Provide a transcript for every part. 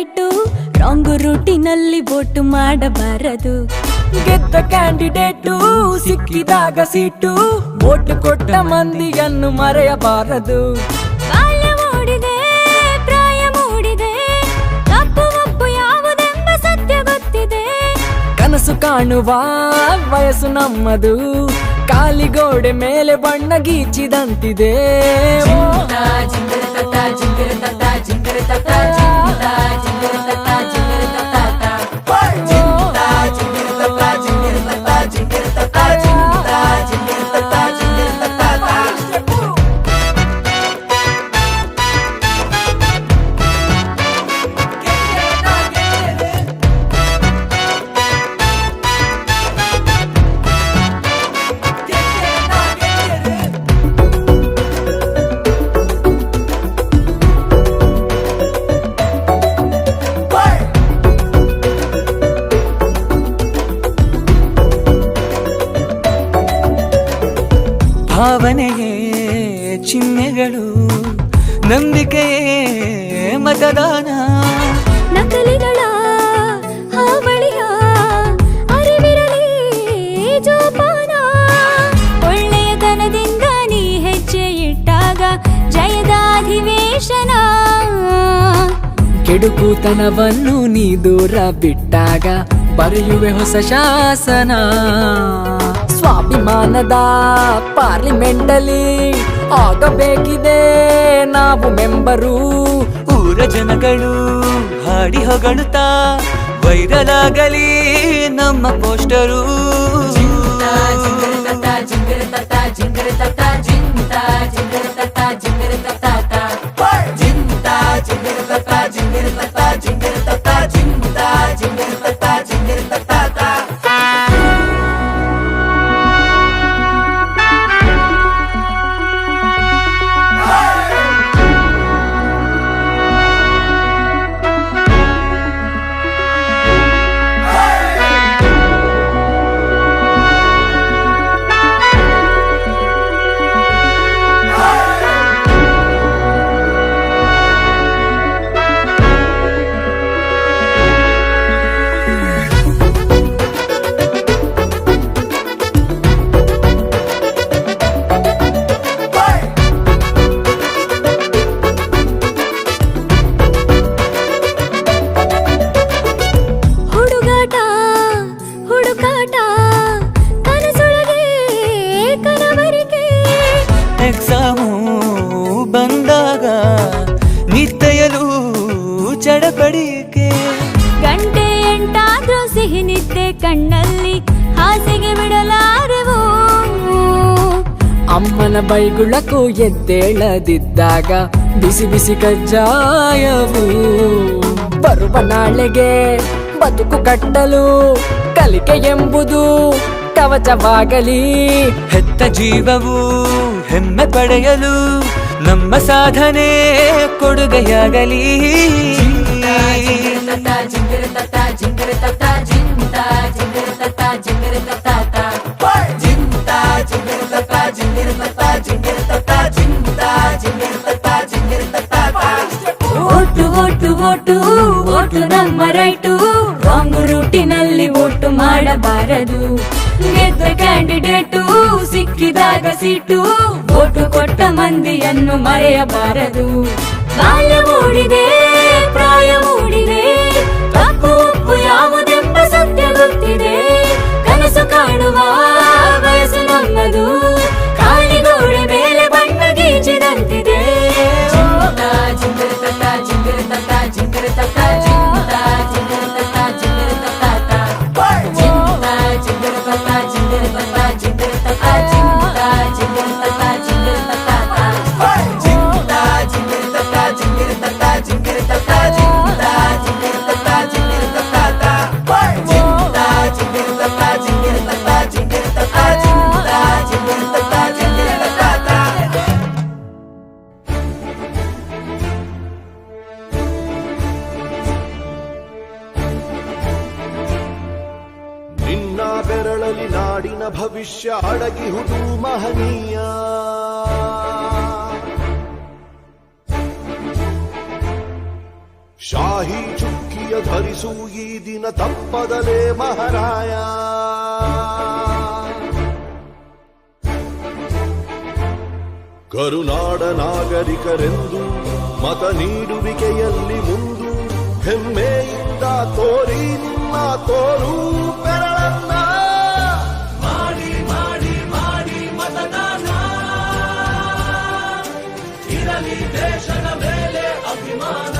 Right wrong ರೂಟಿನಲ್ಲಿ vote ಮಾಡಬಾರದು. ಗೆದ್ದ ಕ್ಯಾಂಡಿಡೇಟು ಸಿಕ್ಕಿದಾಗ ಸೀಟು. ಓಟು ಕೊಟ್ಟ ಮಂದಿಯನ್ನು ಮರೆಯಬಾರದು. ಬಾಲ್ಯ ಮೂಡಿದೆ ಪ್ರಾಯ ಮೂಡಿದೆ. ತಪ್ಪು ಒಪ್ಪು ಯಾವುದೆಂಬ ಸತ್ಯ ಗೊತ್ತಿದೆ. ಕನಸು ಕಾಣುವ ವಯಸ್ಸು ನಮ್ಮದು. ಕಾಲಿಗೋಡೆ ಮೇಲೆ ಬಣ್ಣ ಗೀಚಿದಂತಿದೆ. जिंगीर ಭಾವನೆಯೇ ಚಿಹ್ನೆಗಳು ನಂಬಿಕೆಯೇ ಮತದಾನ. ನಕಲಿಗಳ ಹಾವಳಿಯ ಅರಿವಿರಲಿ ಜೋಪಾನ. ಒಳ್ಳೆಯತನದಿಂದ ನೀ ಹೆಜ್ಜೆ ಇಟ್ಟಾಗ ಜಯದ ಅಧಿವೇಶನ ಕೆಡುಕುತನವನ್ನು ನೀ ದೂರ ಬಿಟ್ಟಾಗ ಬರೆಯುವೆ ಹೊಸ ಶಾಸನ. ಸ್ವಾಭಿಮಾನದ ಪಾರ್ಲಿಮೆಂಟಲ್ಲಿ ಆಗಬೇಕಿದೆ. ನಾವು ಮೆಂಬರು ಊರ ಜನಗಳು ಹಾಡಿ ಹೊಗಳುತ್ತಾ ವೈರಲ್ ನಮ್ಮ ಪೋಸ್ಟರು. ಹುಡುಗಾಟ ಅಮ್ಮನ ಬೈಗುಳಕ್ಕೂ ಎದ್ದೇಳದಿದ್ದಾಗ ಬಿಸಿ ಬಿಸಿ ಕಜ್ಜಾಯವು ಬರುವ ನಾಳೆಗೆ ಬದುಕು ಕಟ್ಟಲು ಕಲಿಕೆ ಎಂಬುದು ಕವಚವಾಗಲಿ. ಹೆತ್ತ ಜೀವವು ಹೆಮ್ಮೆ ಪಡೆಯಲು ನಮ್ಮ ಸಾಧನೆ ಕೊಡುಗೆಯಾಗಲಿ. ಓಟು ಓಟು ಓಟು ಓಟು ನಮ್ಮ ರೈಟು. ರಾಂಗ್ ರೂಟಿನಲ್ಲಿ ಓಟು ಮಾಡಬಾರದು. ಗೆದ್ದ ಕ್ಯಾಂಡಿಡೇಟು ಸಿಕ್ಕಿದಾಗ ಸಿಟ್ಟು ಓಟು ಕೊಟ್ಟ ಮಂದಿಯನ್ನು ಮರೆಯಬಾರದು. ಬಾಲ್ಯ ಮೂಡಿದೆ, ಪ್ರಾಯ ಮೂಡಿದೆ. ಭವಿಷ್ಯ ಅಡಗಿಹುದು ಮಹನೀಯ. ಶಾಹಿ ಚುಕ್ಕಿಯ ಧರಿಸು ಈ ದಿನ ತಪ್ಪದಲೇ ಮಹಾರಾಯ. ಕರುನಾಡ ನಾಗರಿಕರೆಂದು ಮತ ನೀಡುವಿಕೆಯಲ್ಲಿ ಮುಂದು ಹೆಮ್ಮೆಯಿಂದ ತೋರಿ ನಿಮ್ಮ ತೋರು ಬೆರಳನ್ನ ಇರಲಿ ದೇಶದ ಮೇಲೆ ಅಭಿಮಾನ.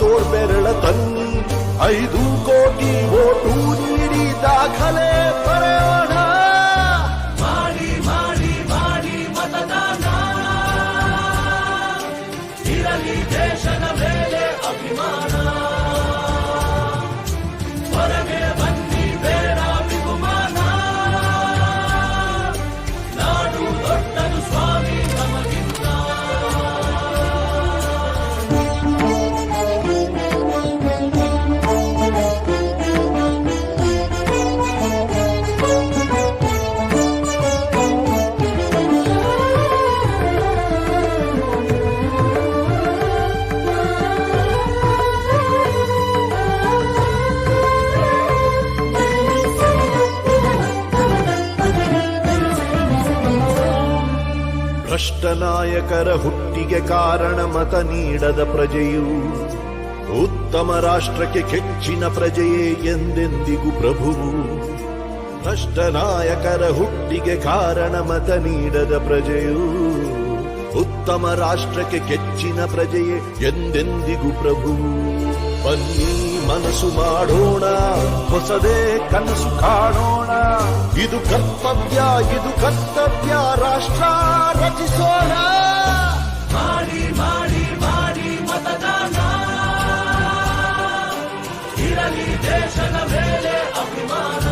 ತೋರ್ಬೆರಳ ತನ್ನಿ ಐದು ಕೋಟಿ ಓಟು ನೀಡಿ ದಾಖಲೆ ಬರೆಯೋಣ ಮಾಡಿ ಮಾಡಿ ಮಾಡಿ ಮತದಾನ. ಇರಲಿ ದೇಶದ ಭ್ರಷ್ಟ ನಾಯಕರ ಹುಟ್ಟಿಗೆ ಕಾರಣ ಮತ ನೀಡದ ಪ್ರಜೆಯು ಉತ್ತಮ ರಾಷ್ಟ್ರಕ್ಕೆ ಕೆಚ್ಚಿನ ಪ್ರಜೆಯೇ ಎಂದೆಂದಿಗೂ ಪ್ರಭುವು. ಭ್ರಷ್ಟ ನಾಯಕರ ಹುಟ್ಟಿಗೆ ಕಾರಣ ಮತ ನೀಡದ ಪ್ರಜೆಯು ಉತ್ತಮ ರಾಷ್ಟ್ರಕ್ಕೆ ಕೆಚ್ಚಿನ ಪ್ರಜೆಯೇ ಎಂದೆಂದಿಗೂ ಪ್ರಭುವು. ಬನ್ನಿ ಮನಸ್ಸು ಮಾಡೋಣ, ಹೊಸದೇ ಕನಸು ಕಾಣೋಣ. ಇದು ಕರ್ತವ್ಯ ಇದು ಕರ್ತವ್ಯ. ರಾಷ್ಟ್ರ ರಚಿಸೋಣ. ಮಾಡಿ ಮಾಡಿ ಮಾಡಿ ಮತದಾನ. ಇರಲಿ ದೇಶದ ಮೇಲೆ ಅಭಿಮಾನ.